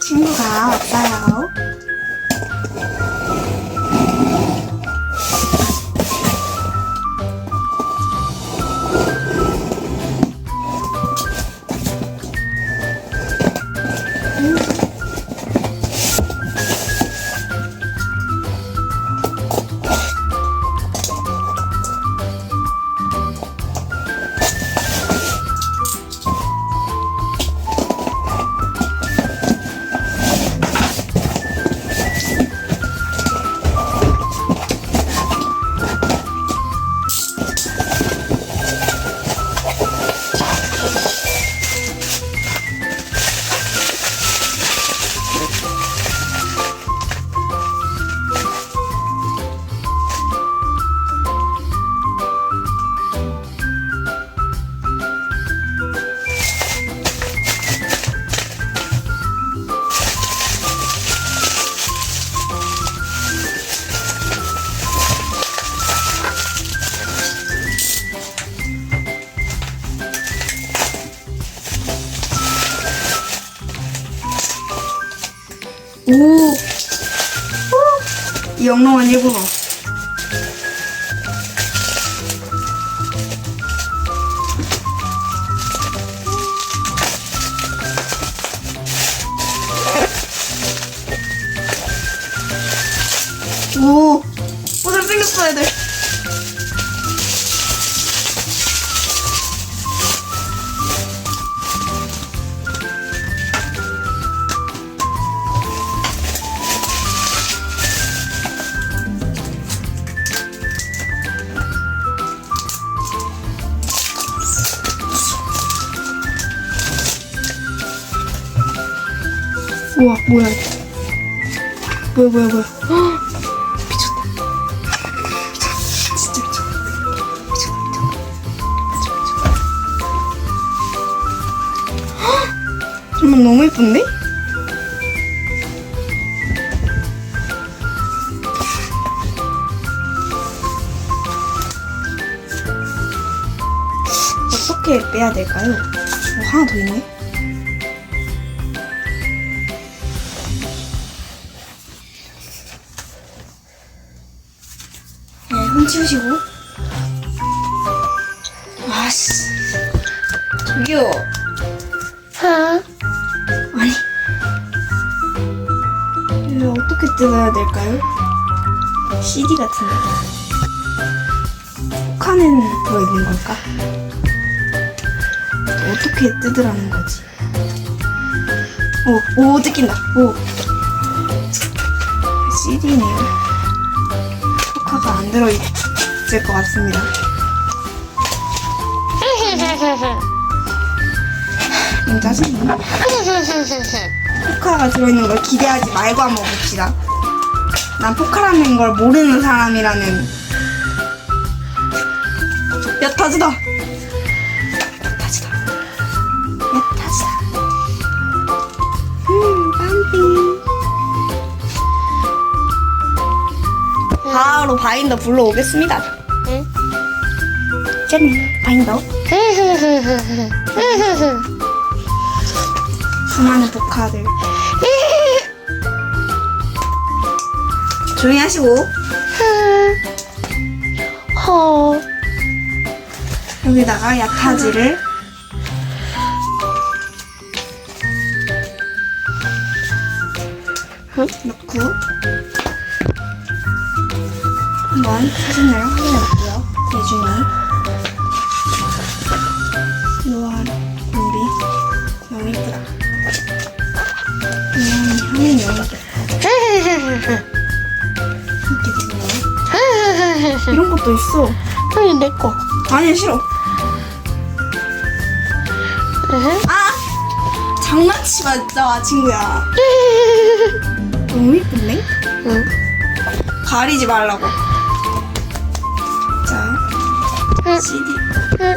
친구가 왔어요. 오. 오. 이 영롱한 일본어. 오. 오, 잘 생겼어, 애들. 우와, 뭐야, 이거. 뭐야, 뭐야, 뭐야. 헉, 미쳤다. 미쳤다. 진짜 미쳤다. 미쳤다, 미쳤다. 헉, 정말 너무 예쁜데? 어떻게 빼야 될까요? 어, 하나 더 있네. 네, 손 치우시고. 아씨. 저기요. 하? 아니. 이거 어떻게 뜯어야 될까요? CD 같은데. 혹한은 들어있는 걸까? 어떻게 뜯으라는 거지? 오, 오, 뜯긴다. 오. CD네요. 포카가 안 들어있을 것 같습니다. 너무 짜증나. 포카가 들어있는 걸 기대하지 말고 한번 봅시다. 난 포카라는 걸 모르는 사람이라는 엿타즈다. 엿타즈다. 바로 바인더 불러오겠습니다. 응? 짠, 바인더. 수많은 포카들. 조용히 하시고 허. 여기다가 약타지를 응? 넣고 한번 사진을 확인해 볼게요. 대중이 노안 공비 너무 이쁘다. 음, 향이 너무 이쁘다. 이렇게 되네요. 이런 것도 있어. 아니 내 거. 아니 싫어. 아 장난치 마자 친구야. 너무 이쁜데? 응. 가리지 말라고. CD. 응.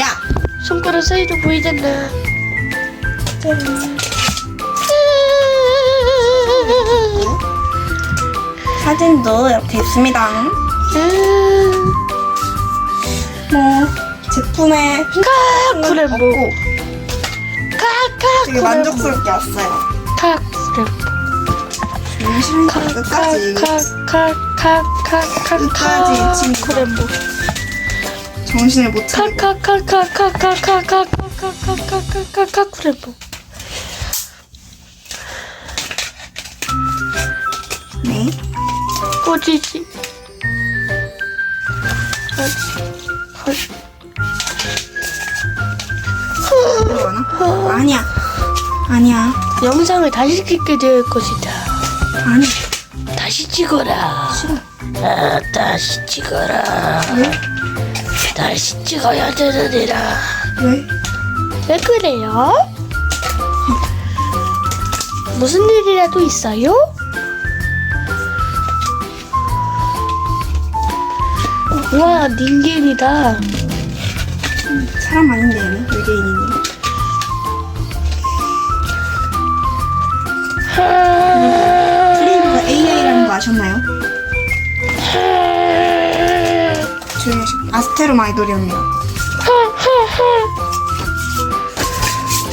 야. 손가락 사이즈 보이잖아. 짠. 사진도 이렇게 있습니다. 음. 제품에 카쿠레모. 없고 되게 카카쿠레모. 만족스럽게 왔어요. 카쿠레 싫으니까 끝까지. 끝까지 친구. 쿠레모. 정신을 못 차리고 카카카카카카카카카카카카카카쿠레모. 네. 꼬지지. 들어가나? 아니야. 아니야. 영상을 다시 찍게 될 것이다. 아니. 다시 찍어라. 싫어. 아, 다시 찍어라. 왜? 다시 찍어야 되느니라. 왜? 왜 그래요? 무슨 일이라도 있어요? 와, 닌겐이다. 사람 아닌데 얘는 외계인이니. 플레이브가 아셨나요? 조용히 하시고. 아스테롬 아이돌이었네요.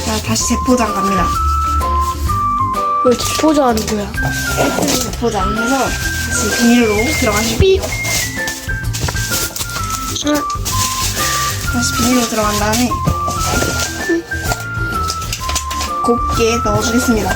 자, 다시 재포장 갑니다. 왜 포장하는 거야? 재포장 해서 다시 비닐로 들어가시고. 삐. 다시 비닐로 들어간 다음에 곱게 넣어주겠습니다.